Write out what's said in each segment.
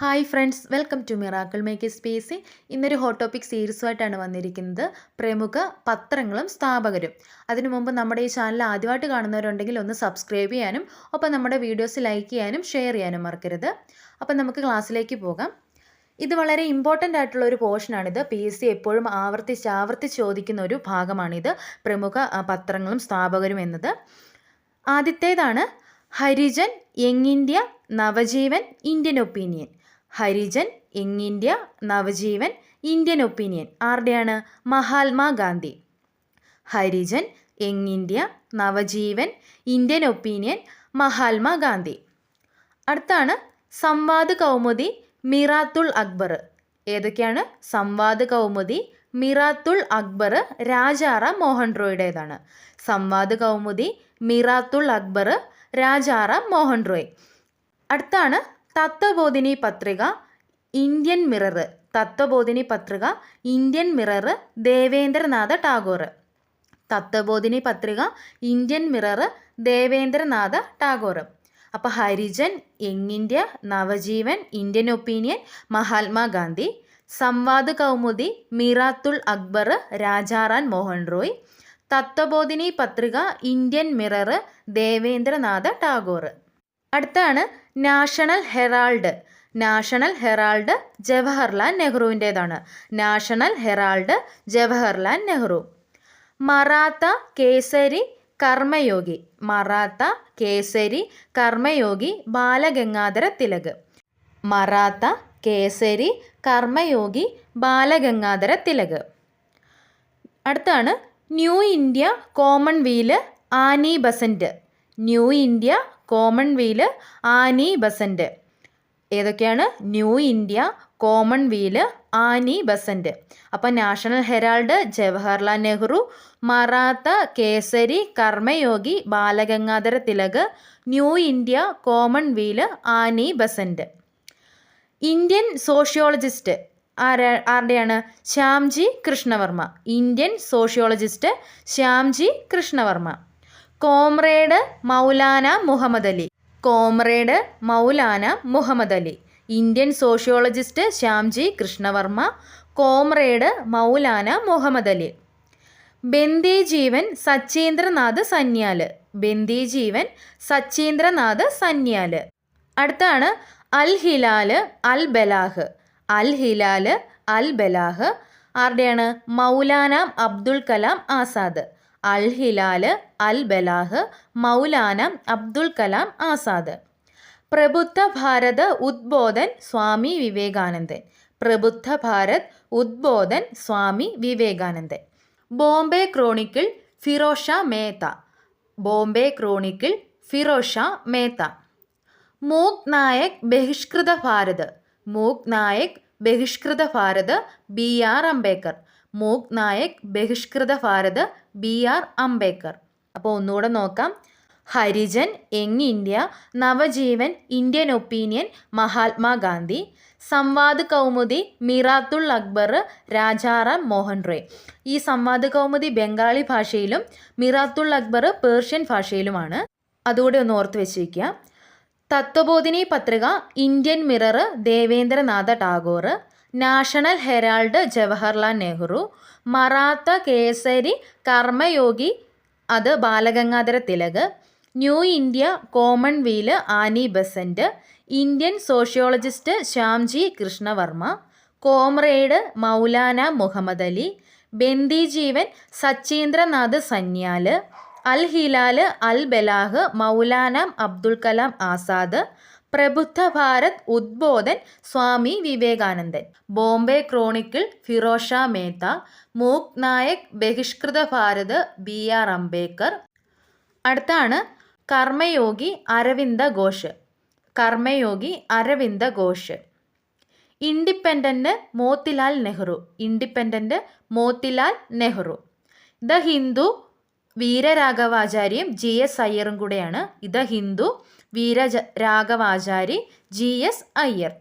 Hi friends welcome to miracle make space ഇന്നൊരു hot topic സീരീസുമായിട്ടാണ് വന്നിരിക്കുന്നത്. പ്രമുഖ പത്രങ്ങളും സ്ഥാപകരും. അതിനു മുമ്പ് നമ്മുടെ ഈ ചാനൽ ആദ്യമായിട്ട് കാണുന്നവരുണ്ടെങ്കിൽ ഒന്ന് സബ്സ്ക്രൈബ് ചെയ്യാനും ഒപ്പം നമ്മുടെ വീഡിയോസ് ലൈക്ക് ചെയ്യാനും ഷെയർ ചെയ്യാനും മറക്കരുത്. അപ്പം നമുക്ക് ക്ലാസ്സിലേക്ക് പോകാം. ഇത് വളരെ ഇമ്പോർട്ടന്റ് ആയിട്ടുള്ള ഒരു പോർഷനാണിത് പി എസ് സി എപ്പോഴും ആവർത്തിച്ച് ആവർത്തിച്ച് ചോദിക്കുന്ന ഒരു ഭാഗമാണിത്. പ്രമുഖ പത്രങ്ങളും സ്ഥാപകരും എന്നത്. ആദ്യത്തേതാണ് Harijan Young India Navajivan Indian Opinion. Harijan Young India Navajivan Indian Opinion. ആരുടെയാണ്? Mahatma Gandhi Harijan Young India Navajivan Indian Opinion Mahatma Gandhi അടുത്താണ് സംവാദ് കൗമുദി മിറാത്തുൾ അക്ബർ. ഏതൊക്കെയാണ്? സംവാദ് കൗമുദി മിറാത്തുൾ അക്ബർ രാജാറ മോഹൻ റോയുടേതാണ് സംവാദ് കൗമുദി മിറാത്തുൾ അക്ബർ രാജാറ മോഹൻ റോയ് അടുത്താണ് തത്വബോധിനി പത്രിക Indian Mirror. Tattvabodhini Patrika Indian Mirror Devendranath Tagore. Tattvabodhini Patrika Indian Mirror Devendranath Tagore. അപ്പോൾ Harijan Young India Navajivan Indian Opinion Mahatma Gandhi Sambad Kaumudi Miratul Akbar Rajaram Mohan Roy. Tattvabodhini Patrika Indian Mirror Devendranath Tagore. അടുത്താണ് National Herald. National Herald Jawaharlal നെഹ്റുവിന്റേതാണ്. National Herald Jawaharlal Nehru. Maratha Kesari Karmayogi. Maratha Kesari Karmayogi Balagangadhara Tilak. Maratha Kesari Karmayogi Balagangadhara Tilak. അടുത്താണ് New India Commonweal Annie Besant New India Commonweal Annie Besant. ഏതൊക്കെയാണ്? New India Commonweal Annie Besant. അപ്പം National Herald Jawaharlal Nehru Maratha Kesari Karmayogi Balagangadhara Tilak New India Commonweal Annie Besant. Indian Sociologist ആരാ ആരുടെയാണ്? Shyamji Krishnavarma. Indian Sociologist Shyamji Krishnavarma. Comrade Maulana Muhammad Ali. Comrade Maulana Muhammad Ali. Indian Sociologist Shyamji Krishnavarma. Comrade Maulana Muhammad Ali. Bandijivan Sachindranath Sanyal. Bandijivan Sachindranath Sanyal. അടുത്താണ് Al Hilal Al Balagh. Al Hilal Al Balagh. ആരുടെയാണ്? Maulana Abul Kalam Azad. Al Hilal Al Balagh Maulana Abul Kalam Azad. Prabuddha Bharata Udbodhan Swami Vivekananda. Prabuddha Bharat Udbodhan Swami Vivekananda. Bombay Chronicle Pherozeshah Mehta. Bombay Chronicle Pherozeshah Mehta. Mook Nayak Bahishkrit Bharat. Mook Nayak Bahishkrit Bharat B R Ambedkar. Mook Nayak Bahishkrit Bharat B R Ambedkar. അപ്പോൾ ഒന്നുകൂടെ നോക്കാം. Harijan Young India Navajivan Indian Opinion Mahatma Gandhi Sambad Kaumudi Miratul Akbar Rajaram Mohan Roy. ഈ സംവാദ് കൗമുദി ബംഗാളി ഭാഷയിലും മിറാത്തുൾ Akbar Persian ഭാഷയിലുമാണ്. അതുകൂടെ ഒന്ന് ഓർത്ത് വെച്ചിരിക്കുക. Tattvabodhini Patrika Indian Mirror Debendranath Tagore. National Herald Jawaharlal Nehru Maratha Kesari Karmayogi അത് Balagangadhara Tilak New India Commonweal Annie Besant Indian Sociologist Shyamji Krishnavarma Comrade Maulana Muhammad Ali Bandijiban Sachindranath Sanyal Al Hilal Al Balagh Maulana Abdul Kalam Azad Prabuddha Bharat Udbodhan Swami Vivekanandan. Bombay Chronicle Pherozeshah Mehta Mook Nayak Bahishkrit Bharat B R Ambedkar. അടുത്താണ് Karmayogi Aurobindo Ghosh. Karmayogi Aurobindo Ghosh. Independent Motilal Nehru. Independent Motilal Nehru. The Hindu വീരരാഘവാചാര്യം G S അയ്യറും കൂടെയാണ്. ഇത് Hindu Veera Raghavachari G S Iyer.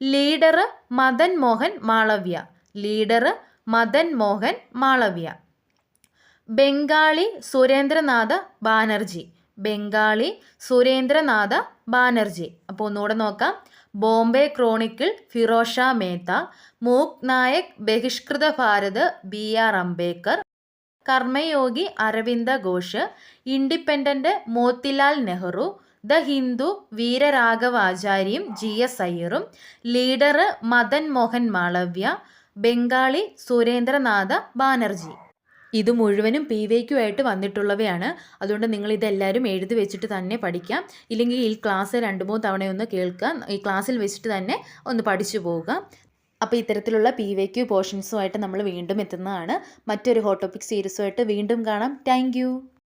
Leader Madan Mohan Malaviya. Leader Madan Mohan Malaviya. Bengali Surendranatha Banerjee. Bengali Surendranatha Banerjee. അപ്പോൾ ഒന്നുകൂടെ നോക്കാം. Bombay Chronicle Pherozeshah Mehta Mook Nayak Bahishkrit Bharat B R Ambedkar Karmayogi Aurobindo Ghosh Independent Motilal Nehru the Hindu വീരരാഘവാചാര്യം G S അയ്യറും Leader Madan Mohan Malaviya Bengali Surendranath Banerjee. ഇത് മുഴുവനും P വൈക്കു ആയിട്ട് വന്നിട്ടുള്ളവയാണ്. അതുകൊണ്ട് നിങ്ങൾ ഇതെല്ലാവരും എഴുതി വെച്ചിട്ട് തന്നെ പഠിക്കാം. ഇല്ലെങ്കിൽ ഈ ക്ലാസ് രണ്ട് മൂന്ന് തവണയൊന്ന് കേൾക്കാം ഈ ക്ലാസ്സിൽ വെച്ചിട്ട് തന്നെ ഒന്ന് പഠിച്ചു പോവുക. അപ്പോൾ ഇത്തരത്തിലുള്ള പി വൈ ക്യു പോർഷൻസുമായിട്ട് നമ്മൾ വീണ്ടും എത്തുന്നതാണ്. മറ്റൊരു ഹോട്ടോപ്പിക് സീരീസുമായിട്ട് വീണ്ടും കാണാം. താങ്ക്